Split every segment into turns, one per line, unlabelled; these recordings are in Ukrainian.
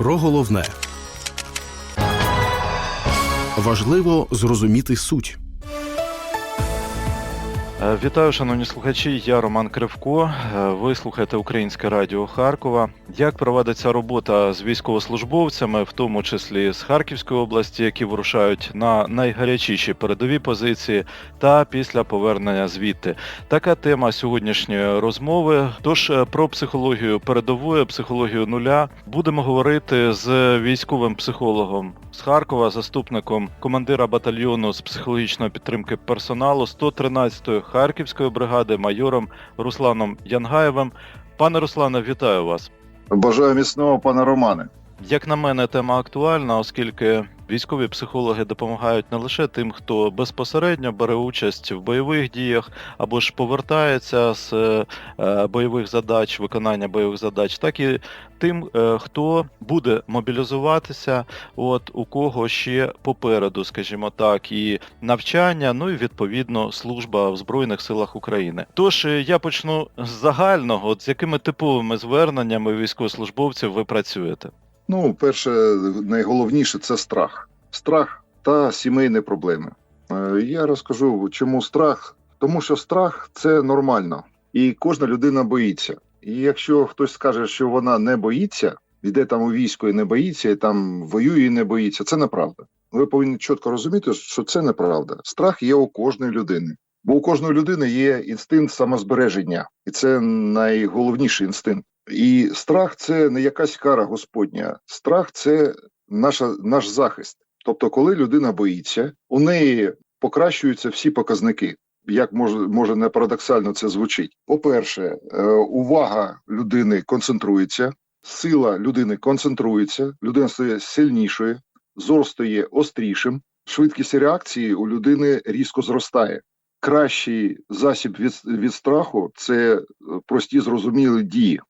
Про головне важливо зрозуміти суть.
Е, Вітаю, шановні слухачі. Я Роман Кривко. Е, Ви слухаєте Українське Радіо Харкова. Як проводиться робота з військовослужбовцями, в тому числі з Харківської області, які вирушають на найгарячіші передові позиції, та після повернення звідти. Така тема сьогоднішньої розмови. Тож е, про психологію передової, психологію нуля будемо говорити з військовим психологом з Харкова, заступником командира батальйону з психологічної підтримки персоналу 113-ї Харківської бригади майором Русланом Янгаєвим. Пане Руслане, вітаю вас.
Бажаю міцного, пане Романе.
Як на мене, тема актуальна, оскільки військові психологи допомагають не лише тим, хто безпосередньо бере участь в бойових діях або ж повертається з е, бойових задач, виконання бойових задач, так і тим, е, хто буде мобілізуватися, от у кого ще попереду, скажімо так, і навчання, ну і відповідно служба в Збройних силах України. Тож е, я почну з загального, от з якими типовими зверненнями військовослужбовців ви працюєте.
Ну, перше, найголовніше це страх. Страх та сімейні проблеми. Е, Я розкажу, чому страх. Тому що страх це нормально, і кожна людина боїться. І якщо хтось скаже, що вона не боїться, йде там у військо і не боїться, і там воює і не боїться, це неправда. Ви повинні чітко розуміти, що це неправда. Страх є у кожної людини. Бо у кожної людини є інстинкт самозбереження, і це найголовніший інстинкт. І страх це не якась кара Господня. Страх це наша, наш захист. Тобто, коли людина боїться, у неї покращуються всі показники. Як може, може не парадоксально це звучить? По-перше, е, увага людини концентрується, сила людини концентрується, людина стає сильнішою, зор стає острішим, швидкість реакції у людини різко зростає. Кращий засіб від, від страху це прості зрозумілі дії.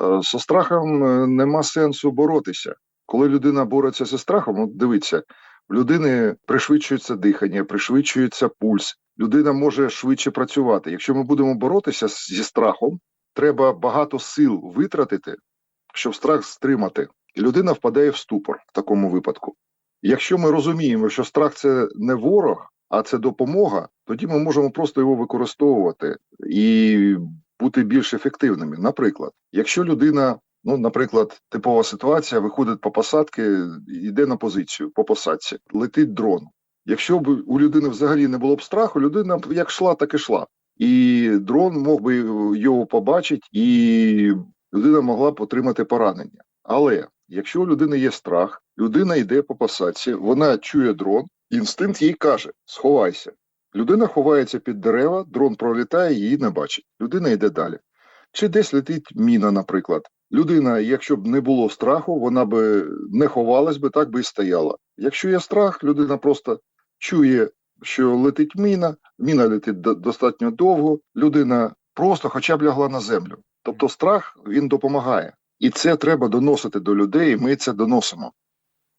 Е, Со страхом е, нема сенсу боротися. Коли людина бореться зі страхом, от дивіться, в людини пришвидшується дихання, пришвидшується пульс, людина може швидше працювати. Якщо ми будемо боротися зі страхом, треба багато сил витратити, щоб страх стримати. І людина впадає в ступор в такому випадку. Якщо ми розуміємо, що страх це не ворог, а це допомога, тоді ми можемо просто його використовувати і бути більш ефективними. Наприклад, якщо людина, ну, наприклад, типова ситуація, виходить по посадки, йде на позицію по посадці, летить дрон. Якщо б у людини взагалі не було б страху, людина б як йшла, так і йшла. І дрон мог би його побачити, і людина могла б отримати поранення. Але якщо у людини є страх, людина йде по посадці, вона чує дрон, інстинкт їй каже: сховайся. Людина ховається під дерева, дрон пролітає, її не бачить. Людина йде далі. Чи десь летить міна, наприклад. Людина, якщо б не було страху, вона би не ховалась би, так би і стояла. Якщо є страх, людина просто чує, що летить міна, міна летить достатньо довго, людина просто хоча б лягла на землю. Тобто страх він допомагає. І це треба доносити до людей, і ми це доносимо.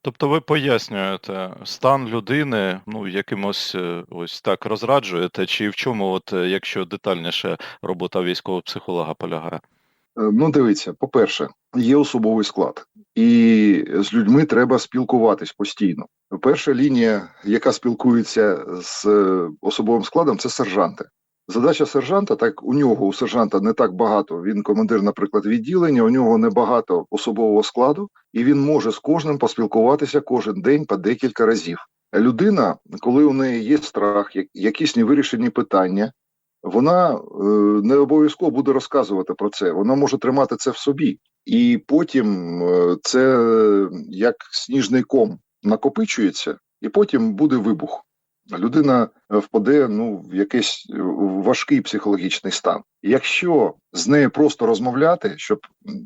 Тобто ви пояснюєте стан людини, ну якимось е, ось так розраджуєте, чи в чому, от е, якщо детальніше робота військового психолога полягає?
Е, Ну, дивіться, по-перше, є особовий склад, і з людьми треба спілкуватись постійно. Перша лінія, яка спілкується з особовим складом, це сержанти. Задача сержанта, так у нього у сержанта не так багато. Він командир, наприклад, відділення. У нього небагато особового складу, і він може з кожним поспілкуватися кожен день по декілька разів. Людина, коли у неї є страх, як- якісь невирішені питання, вона е, не обов'язково буде розказувати про це. Вона може тримати це в собі, і потім е, це як сніжний ком накопичується, і потім буде вибух. Людина е, впаде ну в якийсь е, важкий психологічний стан. Якщо з нею просто розмовляти, щоб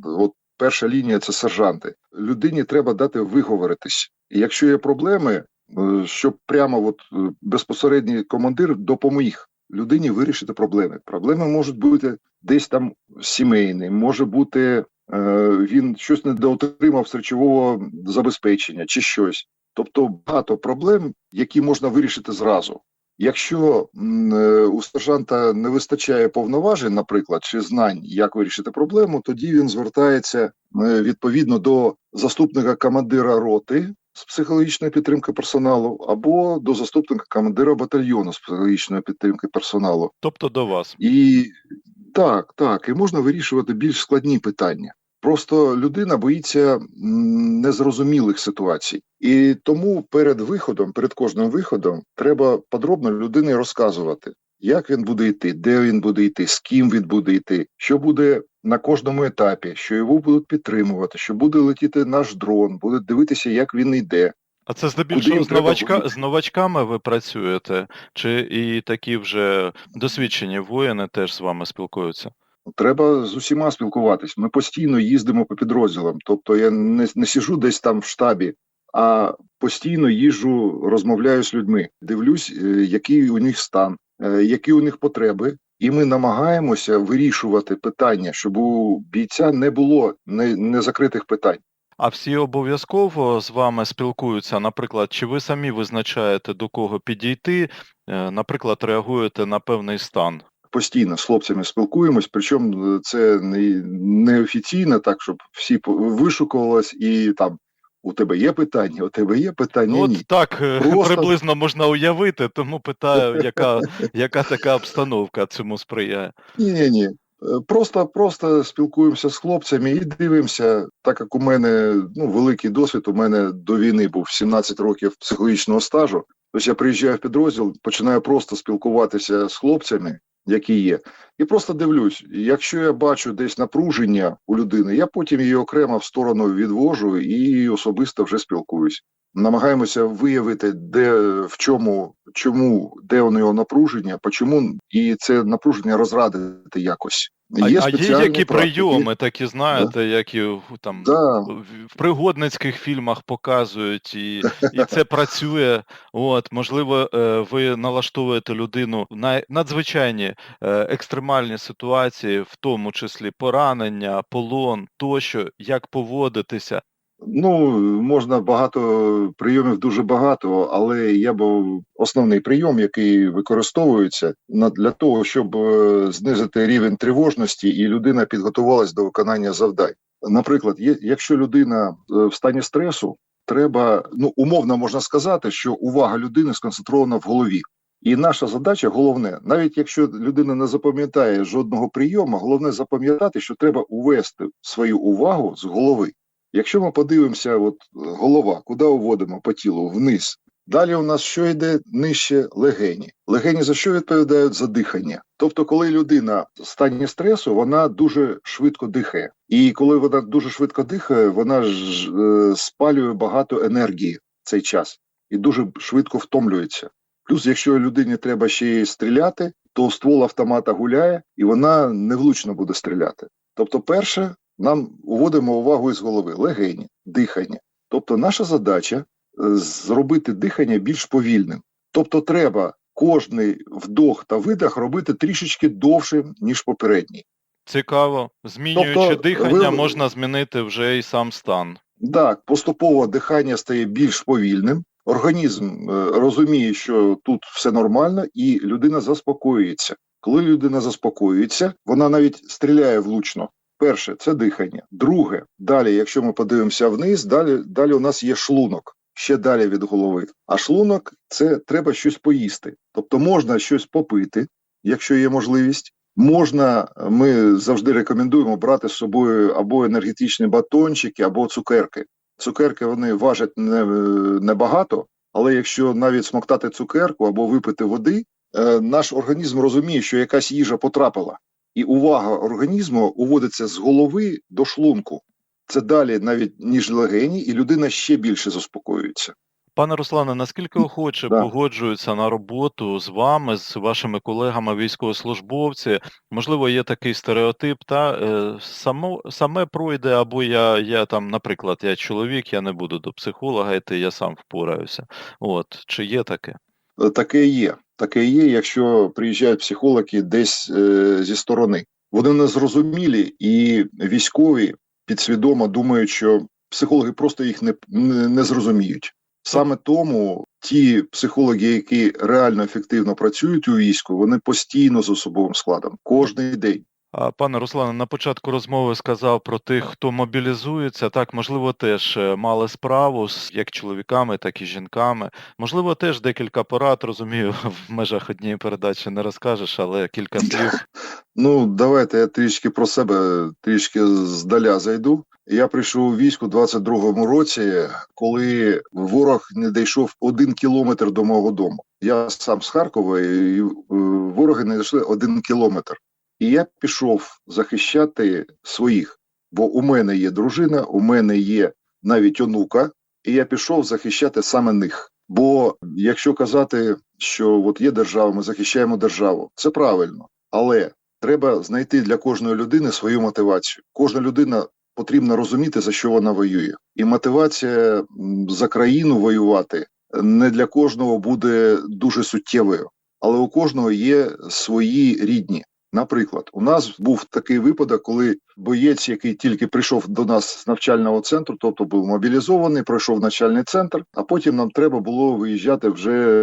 от перша лінія це сержанти, людині треба дати виговоритись. І якщо є проблеми, е, щоб прямо от безпосередній командир допоміг людині вирішити проблеми. Проблеми можуть бути десь там сімейні, може бути е, він щось недоотримав з речового забезпечення чи щось. Тобто багато проблем, які можна вирішити зразу. Якщо е, у сержанта не вистачає повноважень, наприклад, чи знань, як вирішити проблему, тоді він звертається е, відповідно до заступника командира роти з психологічної підтримки персоналу, або до заступника командира батальйону з психологічної підтримки персоналу.
Тобто до вас.
І так, так, і можна вирішувати більш складні питання. Просто людина боїться незрозумілих ситуацій, і тому перед виходом, перед кожним виходом, треба подробно людині розказувати, як він буде йти, де він буде йти, з ким він буде йти, що буде на кожному етапі, що його будуть підтримувати, що буде летіти наш дрон, будуть дивитися, як він йде.
А це здебільшого з, новачка, з новачками ви працюєте, чи і такі вже досвідчені воїни теж з вами спілкуються?
Треба з усіма спілкуватись. Ми постійно їздимо по підрозділам. Тобто я не, не сижу десь там в штабі, а постійно їжджу, розмовляю з людьми, дивлюсь, е, який у них стан, е, які у них потреби. І ми намагаємося вирішувати питання, щоб у бійця не було не- незакритих питань.
А всі обов'язково з вами спілкуються. Наприклад, чи ви самі визначаєте до кого підійти, е, наприклад, реагуєте на певний стан?
Постійно з хлопцями спілкуємось, причому е, це не, не офіційно, так щоб всі вишукувалось і там у тебе є питання, у тебе є питання.
Ну,
Ні.
Так е,
Просто-
приблизно можна уявити, тому питаю, яка, яка така обстановка цьому сприяє.
Ні, ні, ні. Просто, просто спілкуємося з хлопцями і дивимося, так як у мене ну, великий досвід, у мене до війни був 17 років психологічного стажу. Тобто я приїжджаю в підрозділ, починаю просто спілкуватися з хлопцями, які є, і просто дивлюсь. Якщо я бачу десь напруження у людини, я потім її окремо в сторону відвожу і особисто вже спілкуюсь. Намагаємося виявити, де в чому, чому, де у нього напруження, по чому, і це напруження розрадити якось.
А а є які прийоми, такі знаєте, які і там
Да,
в в пригодницьких фільмах показують, і, і це працює. От, можливо, е, ви налаштовуєте людину на надзвичайні е, екстремальні ситуації, в тому числі поранення, полон тощо, як поводитися.
Ну можна багато прийомів, дуже багато, але я б основний прийом, який використовується для того, щоб е, знизити рівень тривожності, і людина підготувалась до виконання завдань. Наприклад, якщо людина е, в стані стресу, треба ну умовно можна сказати, що увага людини сконцентрована в голові. І наша задача головне, навіть якщо людина не запам'ятає жодного прийому, головне запам'ятати, що треба увести свою увагу з голови. Якщо ми подивимося, от голова, куди уводимо по тілу вниз. Далі у нас що йде нижче легені. Легені за що відповідають за дихання? Тобто, коли людина в стані стресу, вона дуже швидко дихає. І коли вона дуже швидко дихає, вона ж е, спалює багато енергії в цей час і дуже швидко втомлюється. Плюс, якщо людині треба ще й стріляти, то ствол автомата гуляє і вона невлучно буде стріляти. Тобто, перше, нам уводимо увагу із голови легені, дихання. Тобто, наша задача е, зробити дихання більш повільним. Тобто, треба кожний вдох та видих робити трішечки довше, ніж попередній.
Цікаво, змінюючи
Тобто,
дихання,
ви-
можна змінити вже і сам стан.
Так, поступово дихання стає більш повільним. Організм е, розуміє, що тут все нормально, і людина заспокоюється. Коли людина заспокоюється, вона навіть стріляє влучно. Перше це дихання. Друге, далі, якщо ми подивимося вниз, далі, далі у нас є шлунок, ще далі від голови. А шлунок це треба щось поїсти. Тобто можна щось попити, якщо є можливість. Можна, ми завжди рекомендуємо брати з собою або енергетичні батончики, або цукерки. Цукерки вони важать не, небагато, але якщо навіть смоктати цукерку або випити води, е, наш організм розуміє, що якась їжа потрапила, і увага організму уводиться з голови до шлунку. Це далі навіть ніж легені, і людина ще більше заспокоюється.
Пане Руслане, наскільки охоче
Да.
погоджуються на роботу з вами, з вашими колегами військовослужбовці? Можливо, є такий стереотип, та е, само, саме пройде, або я, я там, наприклад, я чоловік, я не буду до психолога йти, я сам впораюся. От, чи є таке?
Е, Таке є. Таке є, якщо приїжджають психологи десь е, зі сторони. Вони незрозумілі, і військові підсвідомо думають, що психологи просто їх не, не, зрозуміють. Саме тому ті психологи, які реально ефективно працюють у війську, вони постійно з особовим складом, кожний день.
Пане Руслане, на початку розмови сказав про тих, хто мобілізується. Так, можливо, теж е, мали справу з як чоловіками, так і жінками. Можливо, теж декілька порад, розумію, в межах однієї передачі не розкажеш, але кілька слів.
Ну, давайте я трішки про себе трішки здаля зайду. Я прийшов у війську у 22-му році, коли ворог не дійшов один кілометр до мого дому. Я сам з Харкова, і е, вороги не дійшли один кілометр. І я пішов захищати своїх, бо у мене є дружина, у мене є навіть онука, і я пішов захищати саме них. Бо якщо казати, що от є держава, ми захищаємо державу, це правильно, але треба знайти для кожної людини свою мотивацію. Кожна людина потрібно розуміти, за що вона воює. І мотивація за країну воювати не для кожного буде дуже суттєвою, але у кожного є свої рідні. Наприклад, у нас був такий випадок, коли боєць, який тільки прийшов до нас з навчального центру, тобто був мобілізований, пройшов навчальний центр, а потім нам треба було виїжджати вже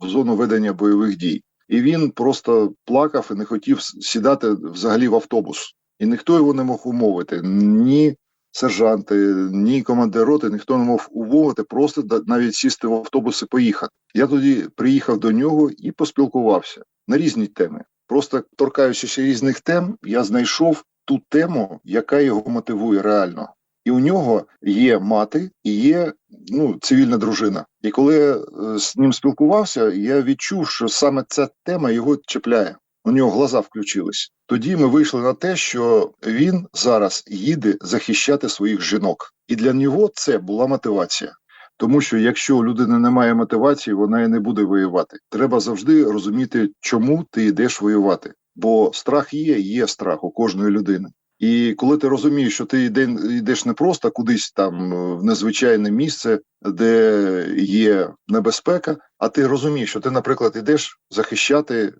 в зону ведення бойових дій. І він просто плакав і не хотів сідати взагалі в автобус. І ніхто його не мог умовити. Ні сержанти, ні командир роти, ніхто не мог умовити, просто навіть сісти в автобус і поїхати. Я тоді приїхав до нього і поспілкувався на різні теми. Просто торкаючись різних тем, я знайшов ту тему, яка його мотивує реально. І у нього є мати і є ну, цивільна дружина. І коли я е, з ним спілкувався, я відчув, що саме ця тема його чіпляє. У нього глаза включились. Тоді ми вийшли на те, що він зараз їде захищати своїх жінок, і для нього це була мотивація. Тому що якщо у людини немає мотивації, вона і не буде воювати. Треба завжди розуміти, чому ти йдеш воювати. Бо страх є, є страх у кожної людини. І коли ти розумієш, що ти йде, йдеш не просто кудись там е, в незвичайне місце, де є небезпека, а ти розумієш, що ти, наприклад, йдеш захищати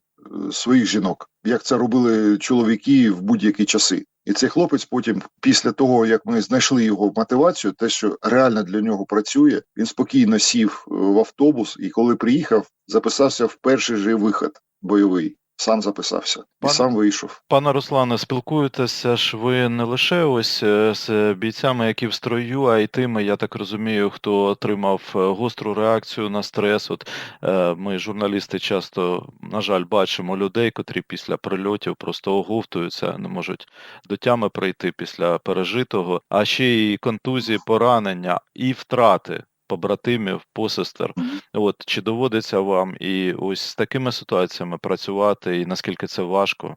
своїх жінок, як це робили чоловіки в будь-які часи. І цей хлопець потім, після того як ми знайшли його мотивацію, те, що реально для нього працює, він спокійно сів е, в автобус, і коли приїхав, записався в перший же вихід бойовий. Сам записався і
Пане-
сам вийшов.
Пане Руслане, спілкуєтеся ж ви не лише ось е, з бійцями, які в строю, а й тими, я так розумію, хто отримав е, гостру реакцію на стрес. От е, ми, журналісти, часто, на жаль, бачимо людей, котрі після прильотів просто оговтуються, не можуть до тями прийти після пережитого, а ще й контузії, поранення і втрати. Побратимів, посестер, от чи доводиться вам і ось з такими ситуаціями працювати, і наскільки це важко?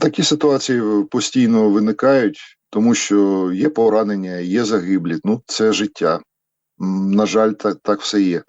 Такі ситуації е, постійно виникають, тому що є поранення, є загиблі. Ну, це життя. На жаль, так, так все є.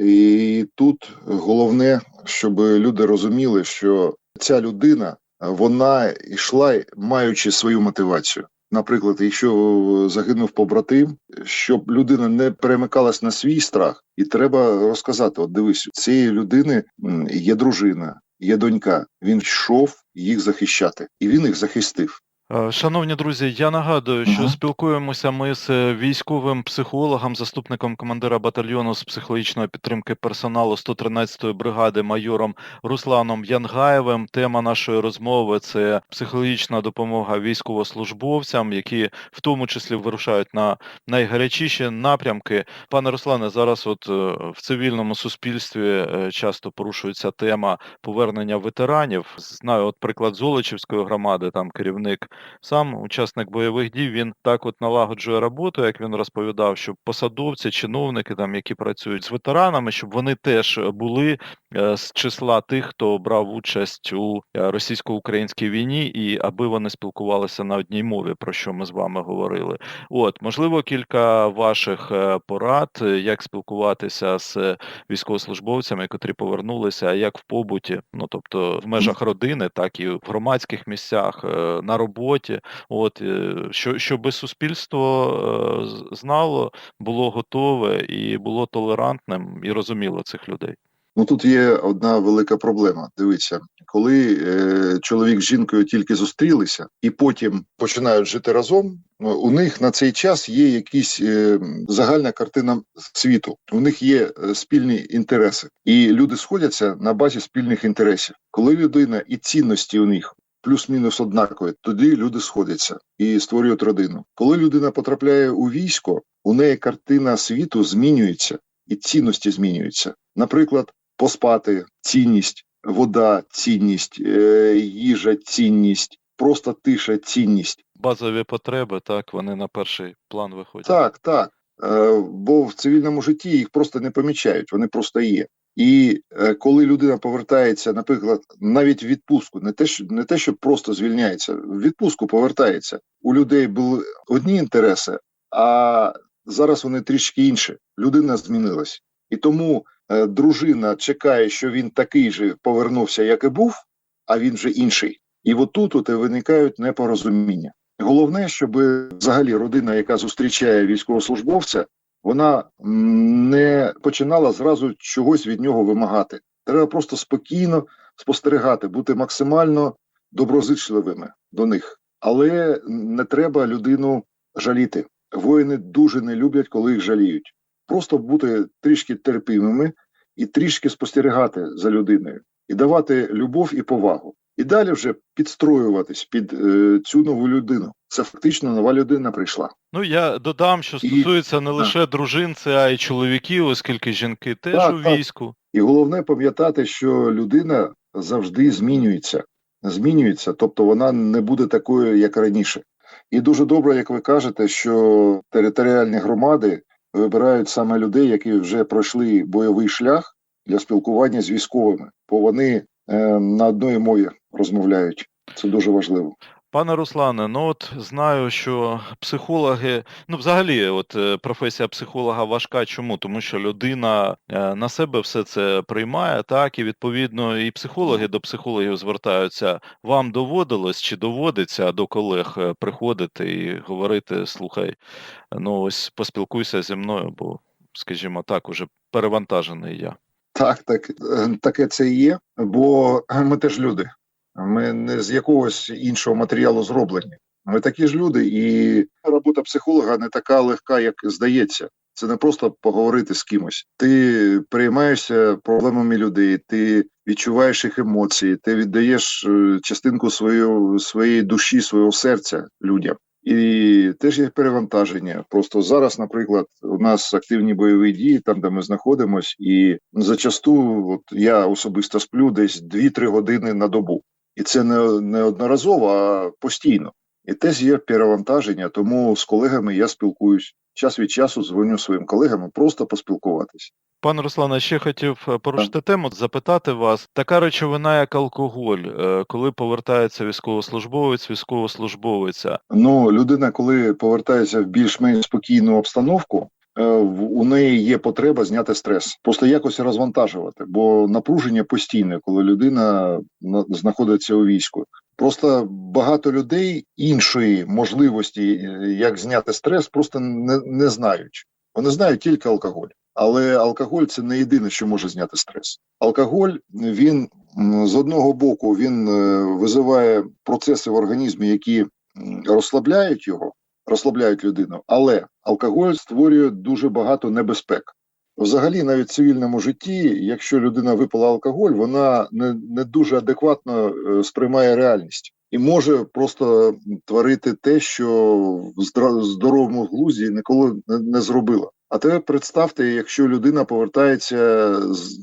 І тут головне, щоб люди розуміли, що ця людина вона йшла, маючи свою мотивацію. Наприклад, якщо загинув побратим, щоб людина не перемикалась на свій страх, і треба розказати: от дивись, цієї людини є дружина, є донька. Він йшов їх захищати, і він їх захистив.
Е, Шановні друзі, я нагадую, що
Ага.
спілкуємося ми з е, військовим психологом, заступником командира батальйону з психологічної підтримки персоналу 113-ї бригади майором Русланом Янгаєвим. Тема нашої розмови це психологічна допомога військовослужбовцям, які в тому числі вирушають на найгарячіші напрямки. Пане Руслане, зараз от е, в цивільному суспільстві часто порушується тема повернення ветеранів. Знаю, от приклад Золочівської громади, там керівник сам учасник бойових дій він так от налагоджує роботу, як він розповідав, щоб посадовці, чиновники, там які працюють з ветеранами, щоб вони теж були е, з числа тих, хто брав участь у е, російсько-українській війні, і аби вони спілкувалися на одній мові, про що ми з вами говорили. От можливо, кілька ваших е, порад, як спілкуватися з військовослужбовцями, котрі повернулися, а як в побуті, ну тобто в межах родини, так і в громадських місцях, на роботі. От е, що щоб суспільство е, знало, було готове і було толерантним і розуміло цих людей.
Ну тут є одна велика проблема. Дивіться, коли е, чоловік з жінкою тільки зустрілися і потім починають жити разом. ну, У них на цей час є якісь е, загальна картина світу. У них є е, спільні інтереси, і люди сходяться на базі спільних інтересів. Коли людина і цінності у них плюс-мінус однакові, тоді люди сходяться і створюють родину. Коли людина потрапляє у військо, у неї картина світу змінюється і цінності змінюються. Наприклад, поспати, цінність, вода, цінність, е, їжа, цінність, просто тиша, цінність.
Базові потреби, так, вони на перший план виходять.
Так, так. Е, бо в цивільному житті їх просто не помічають, вони просто є. І е, коли людина повертається, наприклад, навіть в відпустку, не те, що не те, що просто звільняється, в відпустку повертається. У людей були одні інтереси, а зараз вони трішки інші. Людина змінилась. І тому е, дружина чекає, що він такий же повернувся, як і був, а він вже інший. І отут от і виникають непорозуміння. Головне, щоб взагалі родина, яка зустрічає військовослужбовця, вона не починала зразу чогось від нього вимагати. Треба просто спокійно спостерігати, бути максимально доброзичливими до них. Але не треба людину жаліти. Воїни дуже не люблять, коли їх жаліють. Просто бути трішки терпимими і трішки спостерігати за людиною, і давати любов і повагу. І далі вже підстроюватись під е, цю нову людину. Це фактично нова людина прийшла.
Ну, я додам, що
І-
стосується не лише дружин, це а й чоловіків, оскільки жінки теж
Так,
у
так.
війську.
І головне пам'ятати, що людина завжди змінюється. Змінюється, тобто вона не буде такою, як раніше. І дуже добре, як ви кажете, що територіальні громади вибирають саме людей, які вже пройшли бойовий шлях для спілкування з військовими, бо вони на одній мові розмовляють. Це дуже важливо.
Пане Руслане, ну от знаю, що психологи, ну взагалі, от е, професія психолога важка. Чому? Тому що людина е, на себе все це приймає, так і відповідно і психологи до психологів звертаються. Вам доводилось чи доводиться до колег е, приходити і говорити: слухай, ну ось поспілкуйся зі мною, бо, скажімо так, уже перевантажений я.
Так, так, е, таке це і є, бо ми теж люди. Ми не з якогось іншого матеріалу зроблені. Ми такі ж люди, і робота психолога не така легка, як здається. Це не просто поговорити з кимось. Ти приймаєшся проблемами людей, ти відчуваєш їх емоції, ти віддаєш е, частинку свою, своєї душі, свого серця людям. І теж є перевантаження. Просто зараз, наприклад, у нас активні бойові дії, там де ми знаходимося, і зачасту, от я особисто сплю десь 2-3 години на добу, і це не, не одноразово, а постійно. І теж є перевантаження, тому з колегами я спілкуюсь. Час від часу дзвоню своїм колегам просто поспілкуватись.
Пане Руслане, ще хотів е, порушити тему, запитати вас. Така речовина, як алкоголь, е, коли повертається військовослужбовець, військовослужбовиця.
Ну, людина, коли повертається в більш-менш спокійну обстановку, у неї є потреба зняти стрес, просто якось розвантажувати, бо напруження постійне, коли людина знаходиться у війську. Просто багато людей іншої можливості, е, як зняти стрес, просто не, не знають. Вони знають тільки алкоголь. Але алкоголь це не єдине, що може зняти стрес. Алкоголь він з одного боку він е, визиває процеси в організмі, які розслабляють його, розслабляють людину, але алкоголь створює дуже багато небезпек. Взагалі, навіть в цивільному житті, якщо людина випила алкоголь, вона не, не дуже адекватно е, сприймає реальність і може просто творити те, що в здоровому глузді ніколи не, зробила. А тепер представте, якщо людина повертається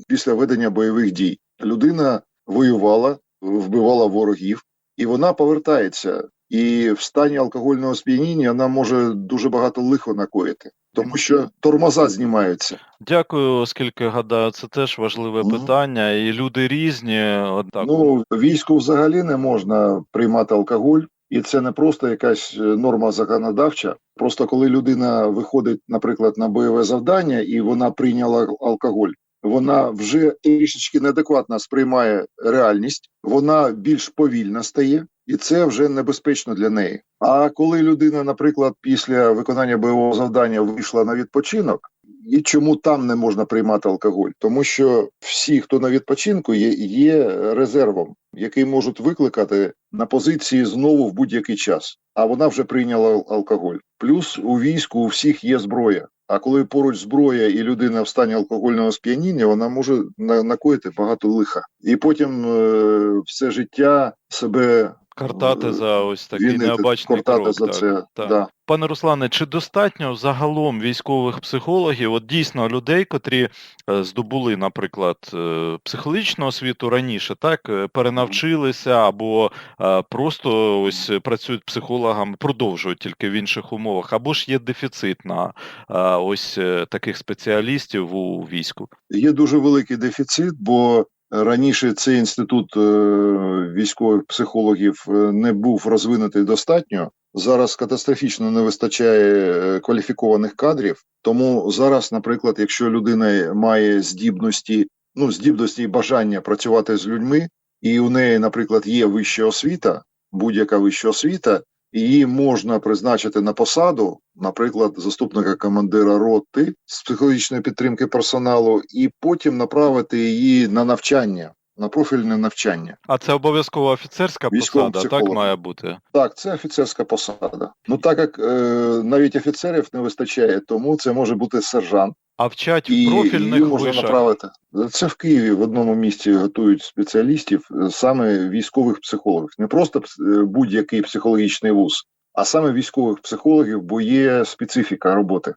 після ведення бойових дій, людина воювала, вбивала ворогів, і вона повертається. І в стані алкогольного сп'яніння вона може дуже багато лихо накоїти, тому що тормоза знімаються.
Дякую, оскільки гадаю, це теж важливе
Мгм.
питання, і люди різні. От так.
Ну, війську взагалі не можна приймати алкоголь, і це не просто якась е, норма законодавча. Просто коли людина виходить, наприклад, на бойове завдання, і вона прийняла алкоголь, вона вже трішечки неадекватно сприймає реальність, вона більш повільна стає, і це вже небезпечно для неї. А коли людина, наприклад, після виконання бойового завдання вийшла на відпочинок, і чому там не можна приймати алкоголь? Тому що всі, хто на відпочинку, є, є резервом, який можуть викликати на позиції знову в будь-який час. А вона вже прийняла алкоголь. Плюс у війську у всіх є зброя. А коли поруч зброя і людина в стані алкогольного сп'яніння, вона може на- накоїти багато лиха, і потім е, все життя себе
Картати за ось такий необачний крок.
за
так,
це.
так.
Да.
Пане Руслане, чи достатньо загалом військових психологів, от дійсно людей, котрі е, здобули, наприклад, е, психологічну освіту раніше, так е, перенавчилися або просто ось працюють психологами, продовжують тільки в інших умовах, або ж є дефіцит на ось таких спеціалістів у війську?
Є дуже великий дефіцит, бо раніше цей інститут е, військових психологів е, не був розвинутий достатньо. Зараз катастрофічно не вистачає е, кваліфікованих кадрів. Тому зараз, наприклад, якщо людина має здібності, ну здібності і бажання працювати з людьми, і у неї, наприклад, є вища освіта, будь-яка вища освіта, її можна призначити на посаду, наприклад, заступника командира роти з психологічної підтримки персоналу, і потім направити її на навчання, на профільне навчання.
А це обов'язково офіцерська
Військовим
посада, так має бути.
Так, це офіцерська посада. Ну так як е, навіть офіцерів не вистачає, тому це може бути сержант,
А вчать
і
в профільних
її можна
вишах.
направити. Це в Києві в одному місці готують спеціалістів е, саме військових психологів, не просто е, будь-який психологічний вуз, а саме військових психологів, бо є специфіка роботи.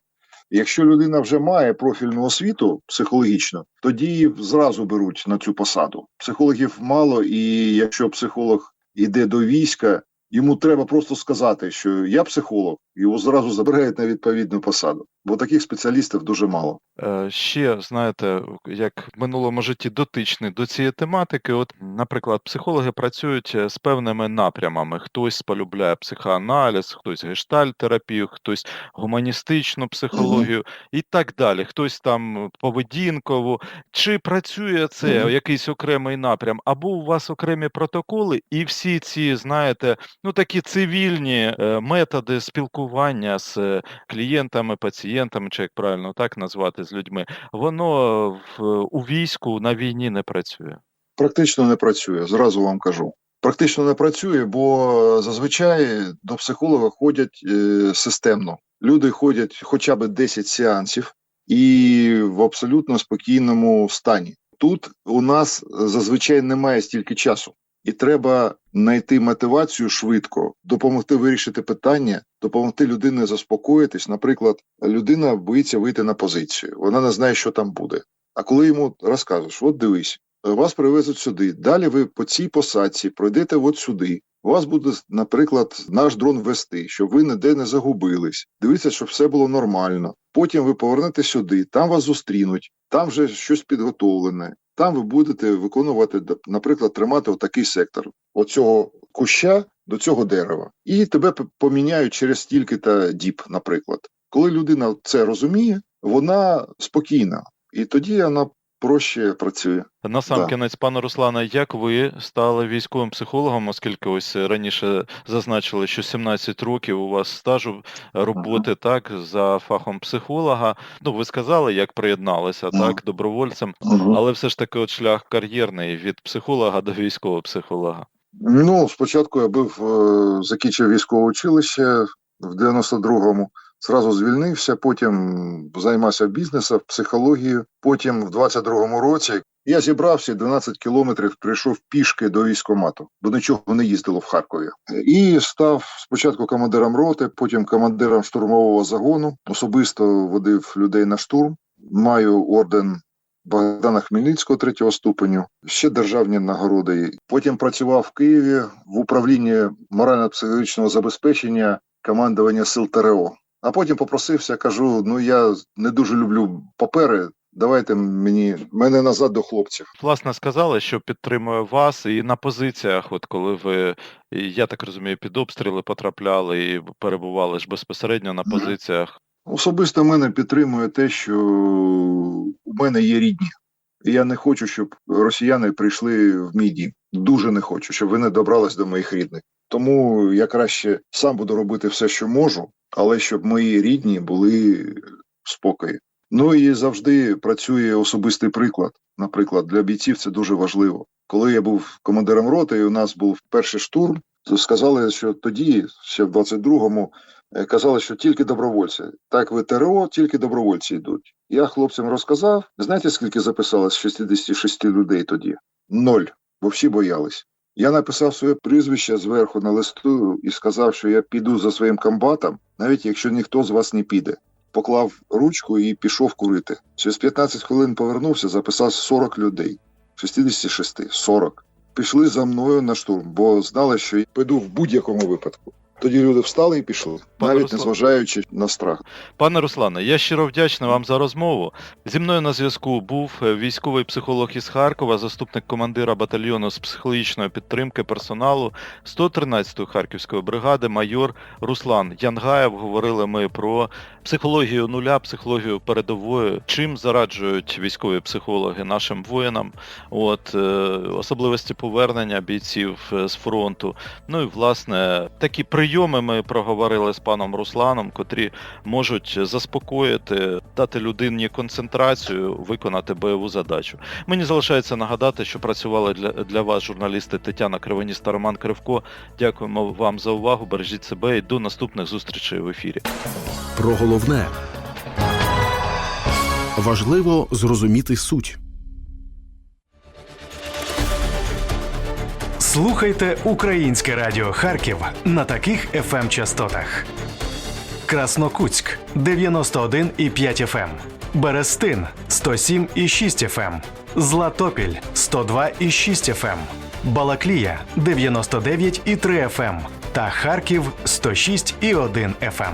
Якщо людина вже має профільну освіту психологічно, тоді її зразу беруть на цю посаду. Психологів мало, і якщо психолог йде до війська, йому треба просто сказати, що я психолог, його зразу забирають на відповідну посаду, бо таких спеціалістів дуже мало.
Е, Ще, знаєте, як в минулому житті дотичний до цієї тематики, от, наприклад, психологи працюють е, з певними напрямами. Хтось полюбляє психоаналіз, хтось гештальтерапію, хтось гуманістичну психологію і так далі. Хтось там поведінкову. Чи працює це
Мгм.
якийсь окремий напрям, або у вас окремі протоколи, і всі ці, знаєте, ну такі цивільні е, методи спілкування з е, клієнтами, пацієнтами, чи як правильно так назвати з людьми, воно в, у війську на війні не працює.
Практично не працює, зразу вам кажу. Практично не працює, бо зазвичай до психолога ходять е, системно. Люди ходять хоча б 10 сеансів і в абсолютно спокійному стані. Тут у нас зазвичай немає стільки часу, і треба знайти мотивацію швидко, допомогти вирішити питання, допомогти людині заспокоїтись. Наприклад, людина боїться вийти на позицію, вона не знає, що там буде. А коли йому розкажеш, от дивись, вас привезуть сюди. Далі ви по цій посадці пройдете от сюди. У вас буде, наприклад, наш дрон вести, щоб ви ніде не загубились. Дивіться, щоб все було нормально. Потім ви повернете сюди, там вас зустрінуть, там вже щось підготовлене. Там ви будете виконувати, наприклад, тримати отакий сектор. Оцього куща до цього дерева, і тебе поміняють через стільки та діб, наприклад. Коли людина це розуміє, вона спокійна, і тоді вона проще працює.
Насамкінець, пане Руслане, як ви стали військовим психологом, оскільки ось раніше зазначили, що 17 років у вас стажу роботи так за фахом психолога. Ну, ви сказали, як приєдналися
Ага.
так добровольцем, але все ж таки от шлях кар'єрний від психолога до військового психолога.
Ну, спочатку я був е, закінчив військове училище в 92-му, зразу звільнився, потім займався бізнесом, психологією. Потім в 22-му році я зібрався 12 кілометрів, прийшов пішки до військкомату, бо нічого не їздило в Харкові. І став спочатку командиром роти, потім командиром штурмового загону. Особисто водив людей на штурм. Маю орден Богдана Хмельницького третього ступеню, ще державні нагороди. Потім працював в Києві в управлінні морально-психологічного забезпечення командування сил ТРО. А потім попросився, кажу: ну я не дуже люблю папери. Давайте мені мене назад до хлопців.
Власне, сказали, що підтримує вас і на позиціях, от коли ви, я так розумію, під обстріли потрапляли і перебували ж безпосередньо на позиціях.
Особисто мене підтримує те, що у мене є рідні. І я не хочу, щоб росіяни прийшли в мій дім. Дуже не хочу, щоб вони добрались до моїх рідних. Тому я краще сам буду робити все, що можу, але щоб мої рідні були в спокої. Ну і завжди працює особистий приклад. Наприклад, для бійців це дуже важливо. Коли я був командиром роти, і у нас був перший штурм, то сказали, що тоді, ще в 22-му, е, казали, що тільки добровольці. Так, в ТРО тільки добровольці йдуть. Я хлопцям розказав. Знаєте, скільки записалось 66 людей тоді? Ноль, бо всі боялись. Я написав своє прізвище зверху на листу і сказав, що я піду за своїм комбатом, навіть якщо ніхто з вас не піде. Поклав ручку і пішов курити. Через 15 хвилин повернувся, записав 40 людей. 66, 40. Пішли за мною на штурм, бо знали, що піду в будь-якому випадку. Тоді люди встали і пішли,
Пане
навіть
Руслан.
незважаючи на страх.
Пане Руслане, я щиро вдячний вам за розмову. Зі мною на зв'язку був е, військовий психолог із Харкова, заступник командира батальйону з психологічної підтримки персоналу 113-ї Харківської бригади, майор Руслан Янгаєв. Говорили ми про психологію нуля, психологію передової, чим зараджують військові психологи нашим воїнам, от е, особливості повернення бійців е, з фронту. Ну і власне такі прийоми ми проговорили з паном Русланом, котрі можуть заспокоїти, дати людині концентрацію, виконати бойову задачу. Мені залишається нагадати, що працювали для, для вас журналісти Тетяна Кривоніс та Роман Кривко. Дякуємо вам за увагу. Бережіть себе і до наступних зустрічей в ефірі.
Про головне важливо зрозуміти суть.
Слухайте Українське Радіо Харків на таких fm частотах: Краснокутськ 91,5 FM, Берестин 107,6 FM, Златопіль 102,6 FM, Балаклія 99,3 FM та Харків 106,1 FM.